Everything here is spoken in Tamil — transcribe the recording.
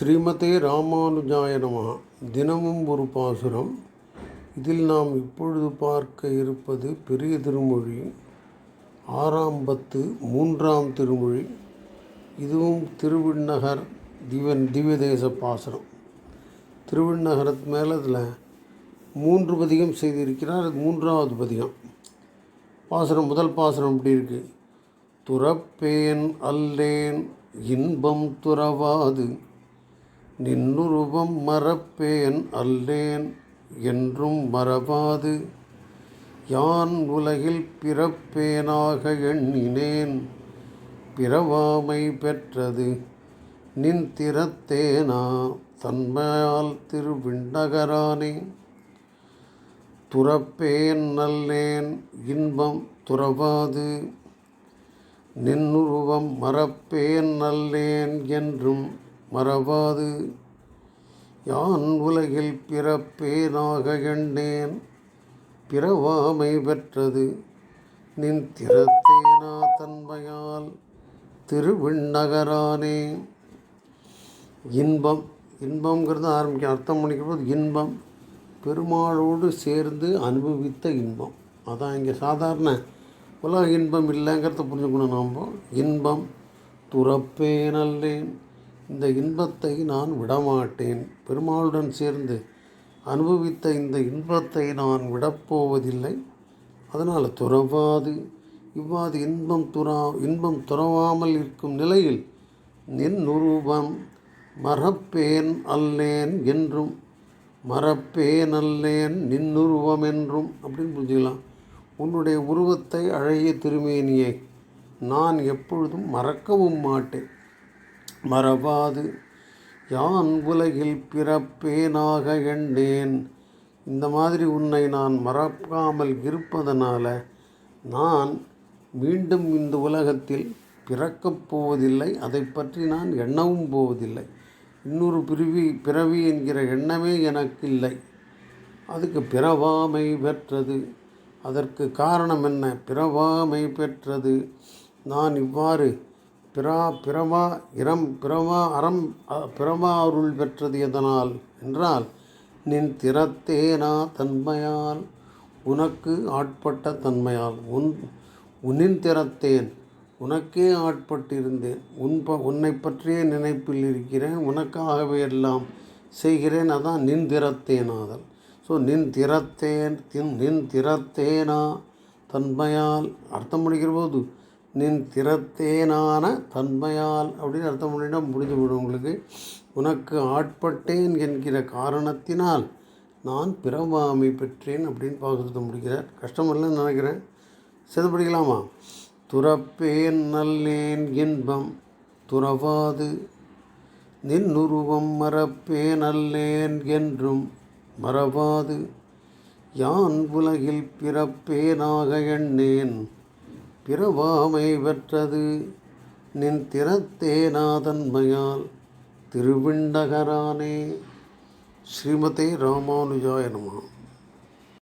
ஸ்ரீமதே ராமானுஜாய நமகா தினமும் ஒரு பாசுரம். இதில் நாம் இப்பொழுது பார்க்க இருப்பது பெரிய திருமொழி ஆறாம் பத்து மூன்றாம் திருமொழி. இதுவும் திருவிண்ணகர் திவன் திவ்யதேச பாசுரம். திருவிண்ணகரத்து மேலே அதில் மூன்று பதிகம் செய்திருக்கிறார் அது மூன்றாவது பதிகம். பாசுரம் முதல் பாசுரம் இப்படி இருக்குது துறப்பேன் அல்லேன் இன்பம் துறவாது. நின்னுருவம் மறப்பேன் அல்லேன் என்றும் மறவாது. யான் உலகில் பிறப்பேனாக எண்ணினேன். பிறவாமை பெற்றது நின் திறத்தேனா தன்மையால் திருவிண்ணகரானே. துறப்பேன் நல்லேன் இன்பம் துறவாது. நின்னுருவம் மறப்பேன் நல்லேன் என்றும் மறவாது. யான் உலகில் பிறப்பேனாக எண்ணேன். பிறவாமை பெற்றது நின் திறத்தேனா தன்மையால் திருவிண்ணகரானே. இன்பம் இன்பங்கிறது ஆரம்பிக்க அர்த்தம் பண்ணிக்கிறபோது இன்பம் பெருமாளோடு சேர்ந்து அனுபவித்த இன்பம். அதான் இங்கே சாதாரண உலக இன்பம் இல்லைங்கிறத புரிஞ்சுக்கணும் நாம். இன்பம் துறப்பேனல்லேன் இந்த இன்பத்தை நான் விடமாட்டேன். பெருமாளுடன் சேர்ந்து அனுபவித்த இந்த இன்பத்தை நான் விடப்போவதில்லை. அதனால் துறவாது. இவ்வாறு இன்பம் துறா இன்பம் துறவாமல் இருக்கும் நிலையில் நின் உருவம் மறப்பேன் அல்லேன் என்றும் மறப்பேன் அல்லேன் நின்னுருவம் என்றும் அப்படின்னு புரிஞ்சுக்கலாம். உன்னுடைய உருவத்தை அழகிய திருமேனியை நான் எப்பொழுதும் மறக்கவும் மாட்டேன். மறவாது. யான் உலகில் பிறப்பேனாக எண்ணேன். இந்த மாதிரி உன்னை நான் மறக்காமல் இருப்பதனால் நான் மீண்டும் இந்த உலகத்தில் பிறக்கப் போவதில்லை. அதை பற்றி நான் எண்ணவும் போவதில்லை. இன்னொரு பிறவி பிறவி என்கிற எண்ணமே எனக்கு இல்லை அதுக்கு பிறவாமை பெற்றது. அதற்கு காரணம் என்ன? பிறவாமை பெற்றது. நான் இவ்வாறு பிரா பிரமா இரம் பிரமா அறம் பிரமா அருள் பெற்றது எதனால்? என்றால் நின் திறத்தேனா தன்மையால் உனக்கு ஆட்பட்ட தன்மையால். உன் உன்னின் திறத்தேன் உனக்கே ஆட்பட்டிருந்தேன். உன் ப உன்னை பற்றிய நினைப்பில் இருக்கிறேன் உனக்காகவே எல்லாம் செய்கிறேன் அதான் நின் திறத்தேனாதல். ஸோ நின் திறத்தேன் தின் நின் திறத்தேனா தன்மையால் அர்த்தம் முடிக்கிற போது நின் திறத்தேனான தன்மையால் அப்படின்னு அர்த்தம் பண்ணிட்டா முடிஞ்சு விடும் உங்களுக்கு. உனக்கு ஆட்பட்டேன் என்கிற காரணத்தினால் நான் பிறவாமை பெற்றேன் அப்படின்னு பாசுரத்தை முடிக்கிறார். கஷ்டமில்லைன்னு நினைக்கிறேன். சேர்ந்து படிக்கலாமா துறப்பேன் நல்லேன் இன்பம் துறவாது. நின்னுருவம் மறப்பேன் நல்லேன் என்றும் மறவாது. யான் உலகில் பிறப்பேனாக எண்ணேன் பிறவாமை பெற்றது. நின் திறத்தேனாதன்மையால் திருவிண்டகரானே ஸ்ரீமதே ராமானுஜாய நமः.